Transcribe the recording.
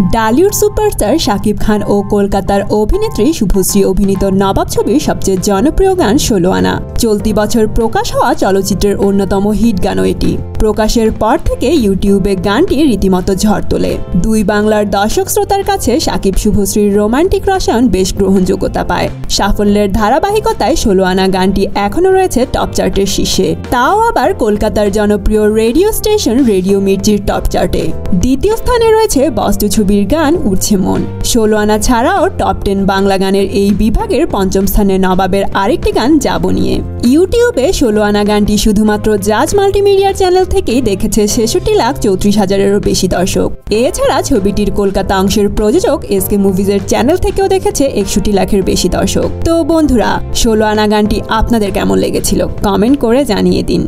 Dhallywood superstar Shakib Khan ও কলকাতার অভিনেত্রী শুভশ্রী অভিনীত নবাব ছবির সবচেয়ে জনপ্রিয় গান ষোলো আনা চলতি বছর প্রকাশ হওয়া চলচ্চিত্রের অন্যতম হিট গানও এটি। প্রকাশের পর থেকে ইউটিউবে গানটি রীতিমতো ঝড় তোলে। দুই বাংলার দর্শক শ্রোতার কাছে শাকিব শুভশ্রীর রোমান্টিক রসায়ন বেশ গ্রহণযোগ্যতা পায়। সাফল্যের ধারাবাহিকতায় ষোলো আনা গানটি এখনও রয়েছে টপ চার্টের শীর্ষে। তাও আবার কলকাতার জনপ্রিয় রেডিও স্টেশন রেডিও মির্চির টপ চার্টে। দ্বিতীয় স্থানে রয়েছে বস্তু ছবির গান উঠছে মন। ষোলো আনা ছাড়াও টপ টেন বাংলা গানের এই বিভাগের পঞ্চম স্থানে নবাবের আরেকটি গান যাব নিয়ে। ইউটিউবে ষোলো আনা গানটি শুধুমাত্র জাজ মাল্টিমিডিয়ার চ্যানেল থেকেই দেখেছে ছেষট্টি লাখ চৌত্রিশ হাজারেরও বেশি দর্শক। এছাড়া ছবিটির কলকাতা অংশের প্রযোজক এসকে মুভিজের চ্যানেল থেকেও দেখেছে একষট্টি লাখের বেশি দর্শক। তো বন্ধুরা, ষোলো আনা গানটি আপনাদের কেমন লেগেছিল? কমেন্ট করে জানিয়ে দিন।